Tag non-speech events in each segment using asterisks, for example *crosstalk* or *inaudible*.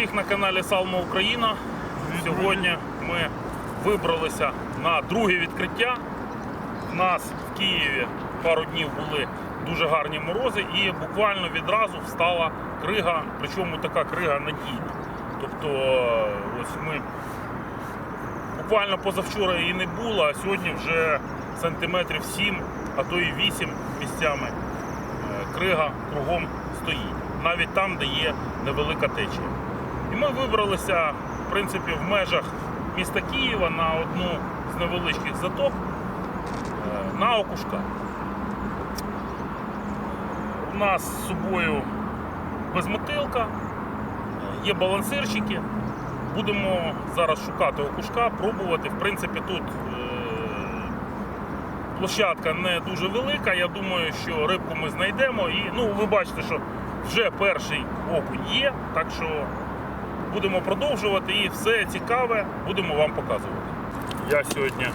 всіх на каналі Салма Україна. Сьогодні ми вибралися на друге відкриття. У нас в Києві пару днів були дуже гарні морози і буквально відразу встала крига, причому така крига надійна. Тобто ось ми буквально позавчора її не було, а сьогодні вже сантиметрів 7, а то і 8 місцями е, крига кругом стоїть, навіть там, де є невелика течія. Ми вибралися, в принципі, в межах міста Києва на одну з невеличких заток е, на Окушка. У нас з собою безмотилка, є балансирчики. Будемо зараз шукати окушка, пробувати. В принципі, тут е, площадка не дуже велика. Я думаю, що рибку ми знайдемо. І ну, ви бачите, що вже перший окунь є, так що будемо продовжувати і все цікаве будемо вам показувати. Я сьогодні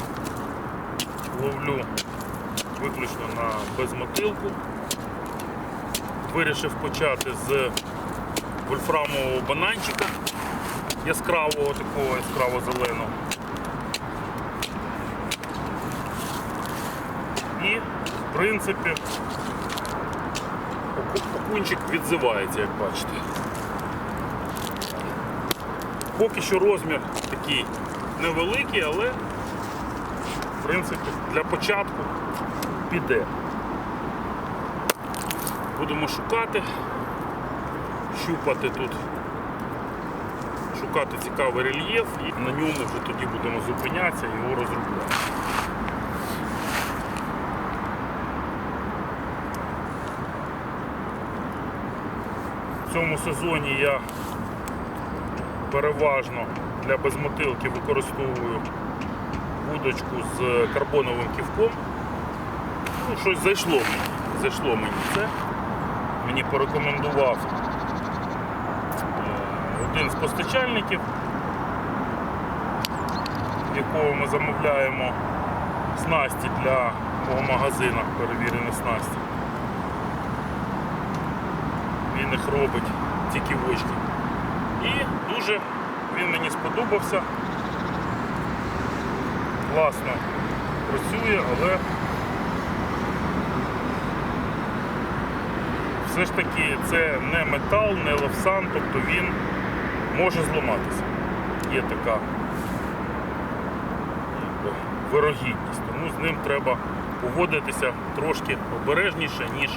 ловлю виключно на безмотилку. Вирішив почати з вольфрамового бананчика яскравого, такого яскраво зеленого. І, в принципі, оку- окунчик відзивається, як бачите. Поки що розмір такий невеликий, але в принципі для початку піде. Будемо шукати, щупати тут, шукати цікавий рельєф і на ньому вже тоді будемо зупинятися і його розробляти. В цьому сезоні я переважно для безмотилки використовую вудочку з карбоновим ківком. Ну, щось зайшло мені. Зайшло мені це. Мені порекомендував е, один з постачальників, в якого ми замовляємо снасті для мого магазину, перевірені снасті. Він їх робить, ці ківочки. І дуже він мені сподобався. Класно працює, але все ж таки це не метал, не левсан, тобто він може зламатися. Є така вирогідність. Тому з ним треба поводитися трошки обережніше, ніж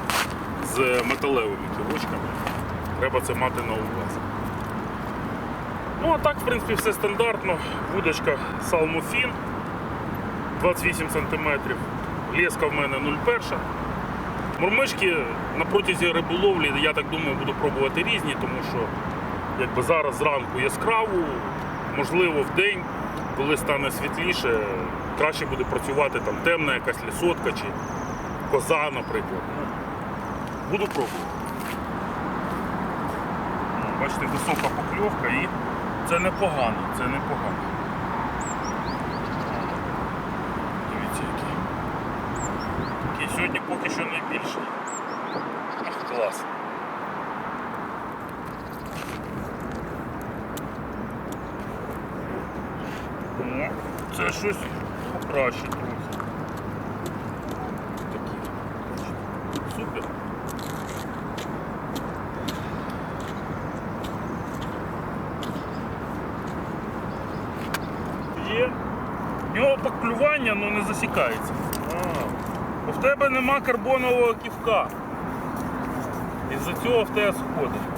з металевими кілочками. Треба це мати на увазі. Ну а так, в принципі, все стандартно. Вудочка Salmofin 28 см. Леска в мене 0,1. Мурмишки на протязі риболовлі, я так думаю, буду пробувати різні, тому що якби зараз зранку яскраву, можливо, в день, коли стане світліше, краще буде працювати там темна якась лісотка чи коза, наприклад. Буду пробувати. Бачите, висока покльовка і це непогано, це непогано. Дивіться, який. Такий сьогодні поки що найбільший. Клас. О, це щось покраще трохи. Такі. Супер. Є. В нього поклювання ну. А, в тебе нема карбонового ківка. Із-за цього в тебе сходить.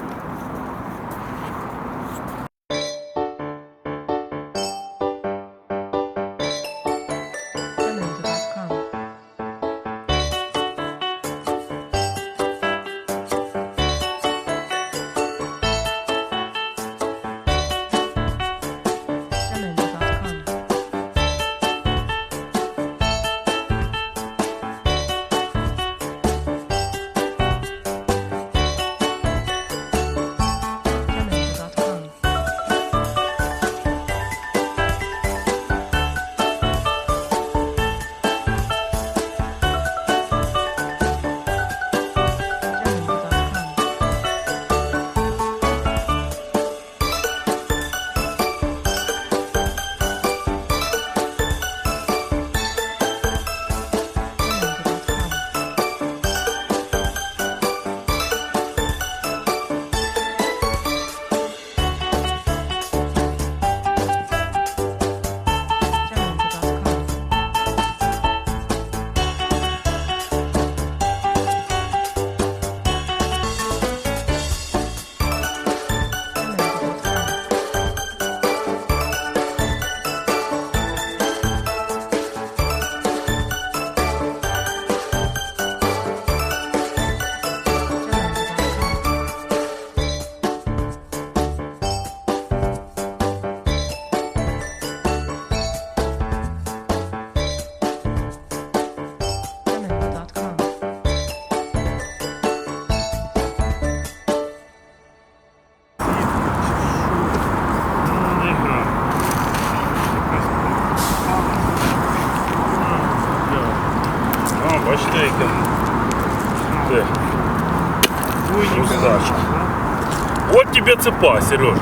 Цепа, Сереж.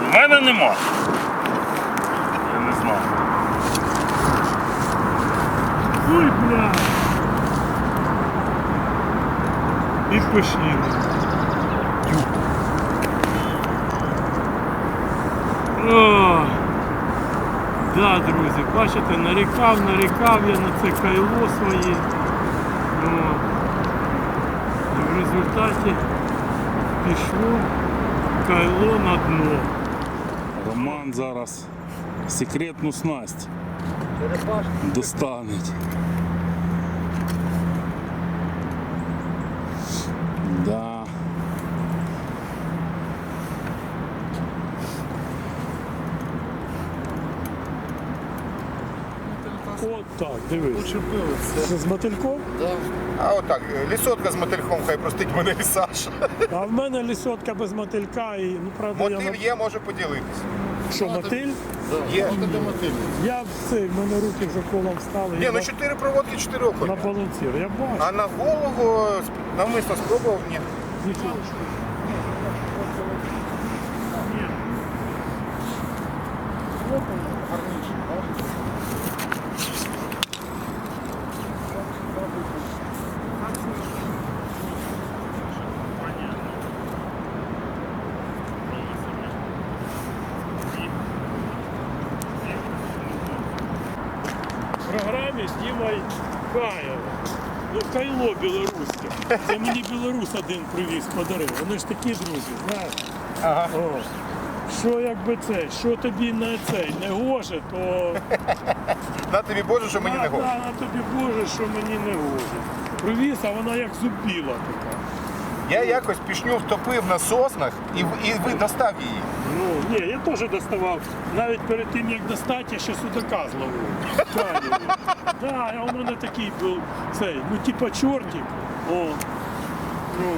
У мене нема. Я не знаю. Ой, бля. І пишніли. О, да, друзі, бачите, нарікав, нарікав я на це кайло своє. О, і в результаті пішло кайло на дно. Роман зараз секретну снасть достане. От так, дивись. Це з мотильком? А отак, лісотка з мотильком, хай простить мене і Саша. А в мене лісотка без мотилька і ну правда я Мотиль є, може поділитися. що мотиль? Є. Я в цей, в мене руки вже колом встали. Ні, я ну на- чотири проводки, чотири на окуня. балансір. Я бачу. А на голову сп- навмисно спробував? Ні. Нічого. В знімай Каєва. Ну, кайло білоруське. Це мені білорус один привіз, подарив. Вони ж такі друзі, знаєш. Ага. О, що якби це, що тобі на цей не гоже, то На тобі Боже, що мені не на, гоже. на, на тобі Боже, що мені не гоже. Привіз, а вона як зубіла така. Я якось пішню втопив на соснах і, і ви достав її. Ну, ні, я теж доставав. Навіть перед тим, як достати, я ще судака зловив. Канівий. Да, у мене такий був цей, ну типа чортик. О, ну,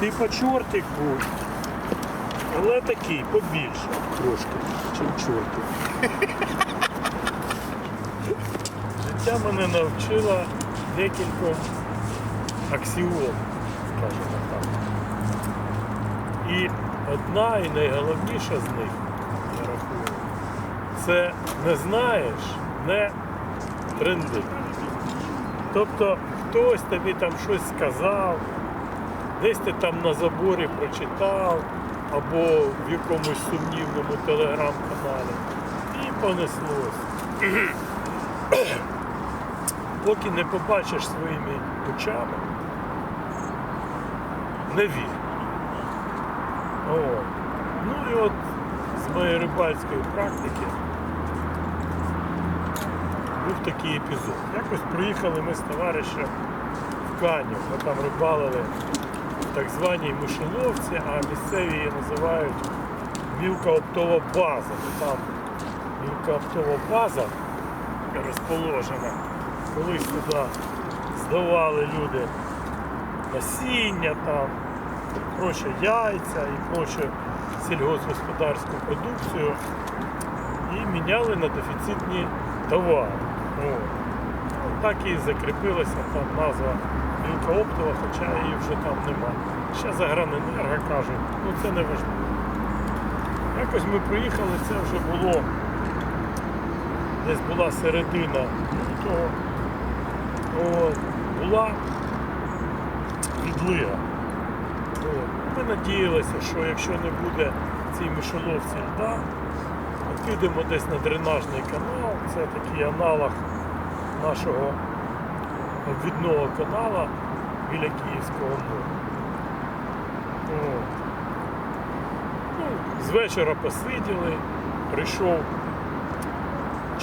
типа чортик був. Але такий, побільше трошки, ніж чортик. Життя мене навчило декілька аксіом, скажімо так. І одна і найголовніша з них, я рахую, це не знаєш, не тренди. Тобто хтось тобі там щось сказав, десь ти там на заборі прочитав, або в якомусь сумнівному телеграм-каналі. І понеслось. *clears throat* Поки не побачиш своїми очами, не вір. О. Ну і от з моєї рибальської практики був такий епізод. Якось приїхали ми з товаришем в Каню. Ми там рибалили в так званій мишеловці, а місцеві її називають мілка оптова база. Там мілка оптова база розположена. Колись туди здавали люди насіння там, проче яйця і проче сільгосподарську продукцію і міняли на дефіцитні товари. От. Ну, Так і закріпилася там назва Мілка Оптова, хоча її вже там нема. Ще Заграненерго кажуть, ну це не важливо. Якось ми приїхали, це вже було десь була середина лютого. Була відлига. Ми надіялися, що якщо не буде цій мишоловці льда, підемо десь на дренажний канал. Це такий аналог нашого обвідного канала біля Київського моря. Ну, з вечора посиділи, прийшов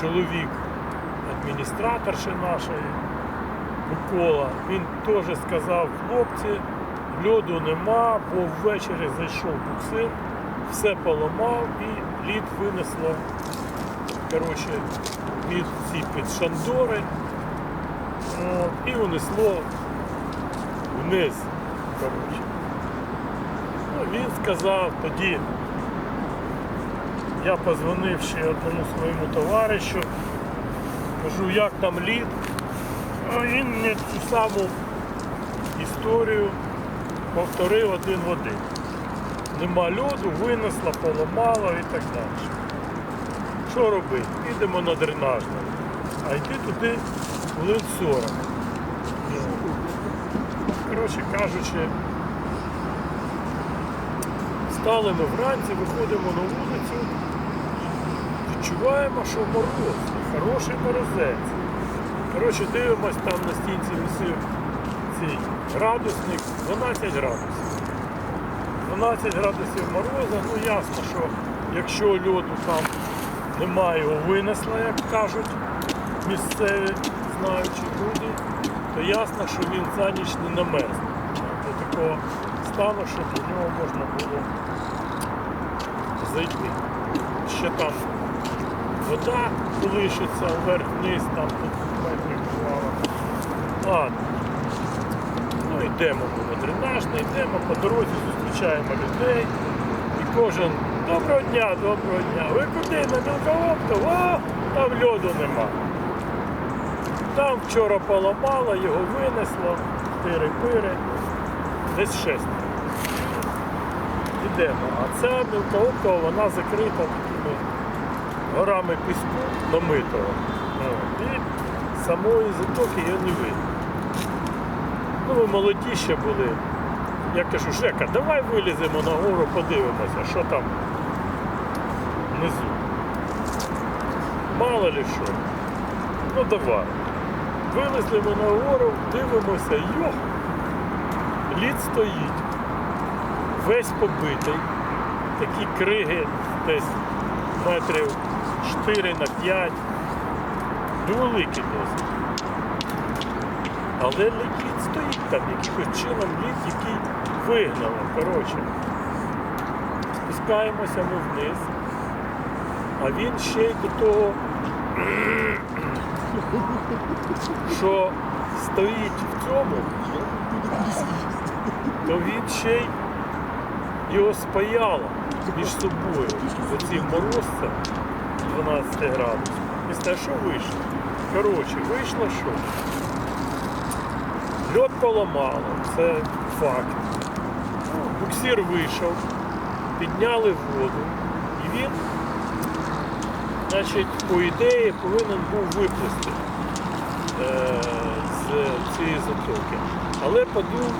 чоловік адміністраторши нашої Микола, він теж сказав, хлопці, льоду нема, бо ввечері зайшов буксир, все поламав і лід винесло коротше, під ці під шандори От, і унесло вниз. Коротше. Ну, він сказав тоді, я позвонив ще одному своєму товаришу, Кажу, як там лід. А він мені цю саму історію повторив один в один. Нема льоду, винесла, поламала і так далі. Що робити? Їдемо на дренажне. А йти туди хвилин 40. Коротше кажучи, стали ми вранці, виходимо на вулицю, відчуваємо, що мороз, хороший морозець. Коротше, дивимось, там на стінці висів цей градусник 12 градусів. 12 градусів мороза, ну ясно, що якщо льоду там немає, його винесла, як кажуть місцеві знаючі люди, то ясно, що він за ніч не намерзне. До такого стану, щоб до нього можна було зайти. Ще там вода колишиться вверх-вниз, там тут метрів бувало. Ладно. Йдемо ми на дренажне, йдемо, по дорозі зустрічаємо людей. І кожен доброго дня, доброго дня. Ви куди? На мілковопту? О, там льоду нема. Там вчора поламало, його винесло, тири-пири, десь шесть. Ідемо. А ця мілкооптова, вона закрита такими горами піску намитого. І самої затоки її не видно. Ну, молоді ще були. Я кажу, Жека, давай виліземо на гору, подивимося, що там внизу. Мало ли що. Ну давай. Вилізли ми на гору, дивимося, йо, лід стоїть. Весь побитий. Такі криги десь метрів 4 на 5. Невеликі досить. Але лід стоїть там, якимось чином лід, який вигнали. Коротше. Спускаємося ми вниз, а він ще й до того, що стоїть в цьому, то він ще й його спаяло між собою. Оцим морозцем 12 градусів. Після що вийшло? Коротше, вийшло що? Льод поламало, це факт. Буксир вийшов, підняли воду, і він, значить, по ідеї повинен був виплисти е, з цієї затоки. Але подув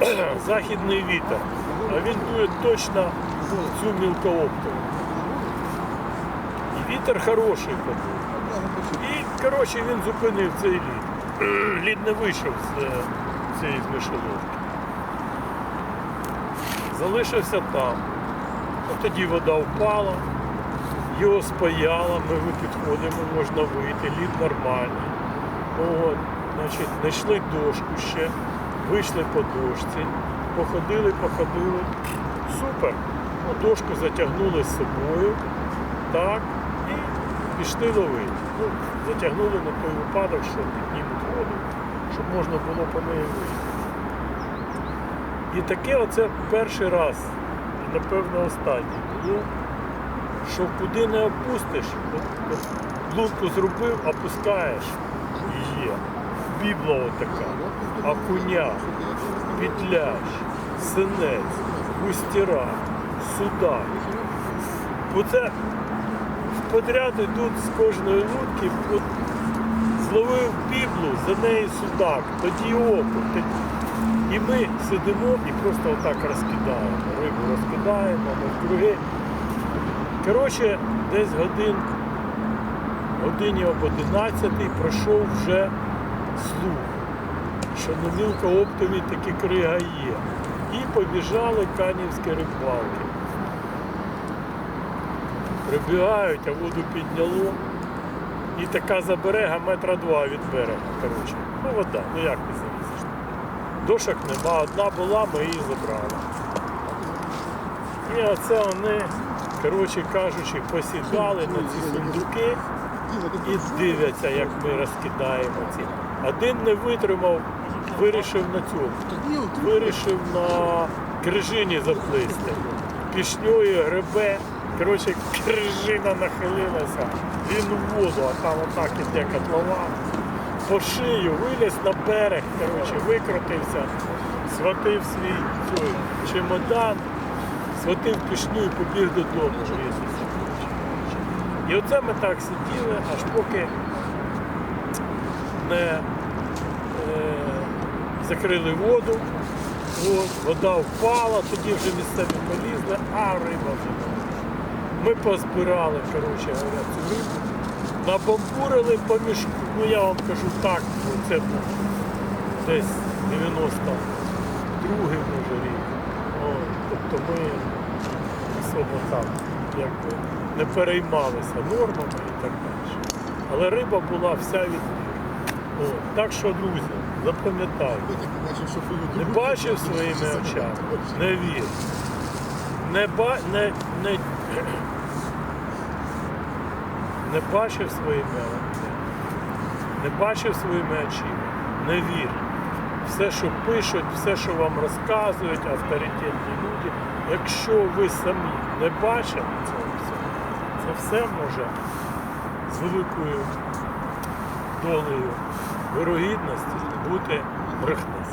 *clears throat* західний вітер, а він дує точно в цю мілкооптову. І вітер хороший подув. І, коротше, він зупинив цей лід. Лід не вийшов з е, цієї мишоловки. Залишився там. От тоді вода впала, його спаяло, ми підходимо, можна вийти, лід нормальний. От, значить, знайшли дошку ще, вийшли по дошці, походили, походили. Супер. Дошку затягнули з собою. Так, пішли ловити. Ну, затягнули на той випадок, що піднімуть воду, щоб можна було по неї вийти. І таке оце перший раз, і напевно останній було, що куди не опустиш, от, лунку зробив, опускаєш і є. Бібла отака, окуня, петляш, синець, густіра, судак. Оце подряд йдуть з кожної лунки, от, зловив біблу, за неї судак, тоді окунь. І ми сидимо і просто отак розкидаємо. Рибу розкидаємо, навкруги. Коротше, десь годин, годині об 11 пройшов вже слух, що на мілкооптовій такі крига є. І побіжали канівські рибалки. Прибігають, а воду підняло. І така заберега метра два від берега. Коротше. Ну вода, ну як ти залізеш? Дошок нема, одна була, ми її забрали. І оце вони, коротше кажучи, посідали на ці сундуки і дивляться, як ми розкидаємо ці. Один не витримав, вирішив на цьому. Вирішив на крижині заплисти. Пішньою гребе, Коротше, крижина нахилилася, він у воду, а там отак іде котлова. По шию виліз на берег, коротше, викрутився, схватив свій цей, чемодан, схватив пішню і побіг додому. І оце ми так сиділи, аж поки не е, закрили воду, вода впала, тоді вже місцеві полізли, а риба вже. Ми позбирали, коротше говоря, цю рибу, набамбурили по мішку. Ну я вам кажу так, це був десь 92-й може рік. О, тобто ми особо там якби не переймалися нормами і так далі. Але риба була вся від О, Так що, друзі, запам'ятайте, не бачив своїми очами, не вір. Не, ба, не, не, не бачив своїми очима, не бачив своїми очима, не вір. Все, що пишуть, все, що вам розказують авторитетні люди, якщо ви самі не бачили цього всього, це все може з великою долею вирогідності бути брехнею.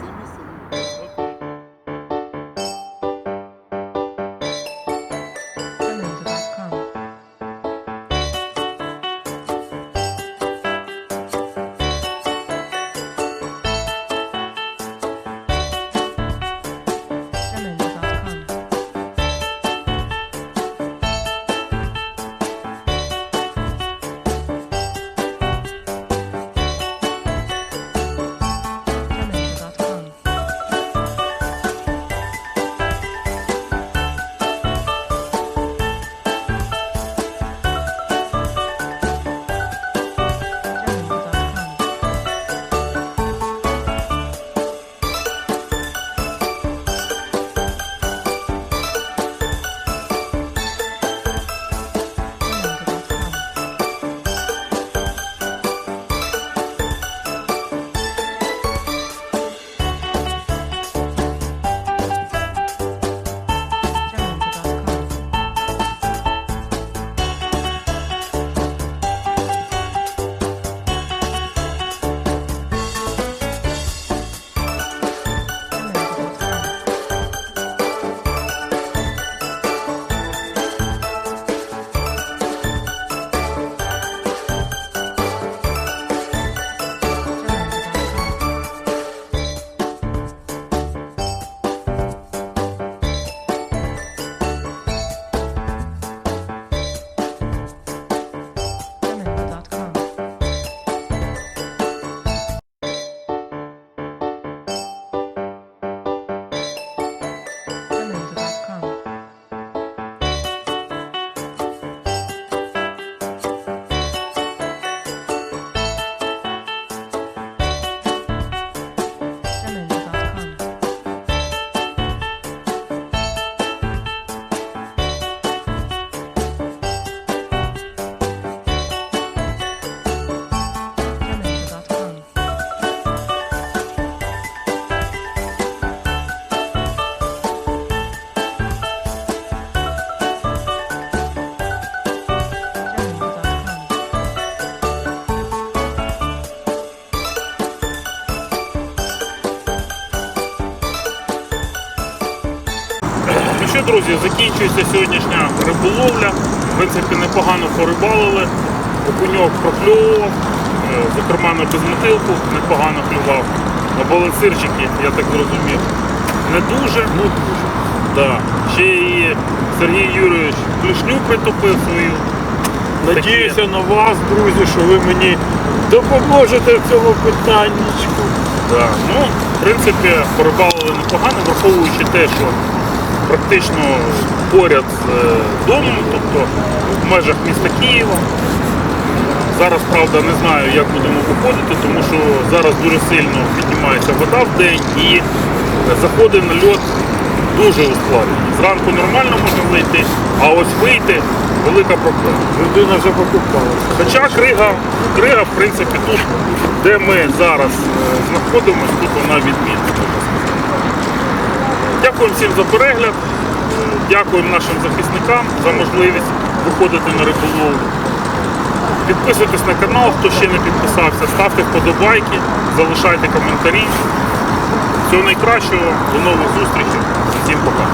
Друзі, закінчується сьогоднішня риболовля. В принципі, непогано порибалили. Окуньок прокльовував, е, зокрема на безмотилку непогано клював. На балансирчики, я так зрозумів, не дуже. Ну, дуже. Да. Ще і Сергій Юрійович клюшню притопив свою. Надіюся на вас, друзі, що ви мені допоможете в цьому питаннячку. Да. Ну, в принципі, порибалили непогано, враховуючи те, що практично поряд з е, домом, тобто в межах міста Києва. Зараз, правда, не знаю, як будемо виходити, тому що зараз дуже сильно піднімається вода в день і заходи на льот дуже ускладнені. Зранку нормально можна зайти, а ось вийти велика проблема. Людина вже покупалася. Хоча крига, крига, в принципі, тут, де ми зараз е, знаходимося, тут вона відмінна. Дякую всім за перегляд. Дякуємо нашим захисникам за можливість виходити на риболовлю. Підписуйтесь на канал, хто ще не підписався, ставте вподобайки, залишайте коментарі. Всього найкращого, до нових зустрічей. Всім пока.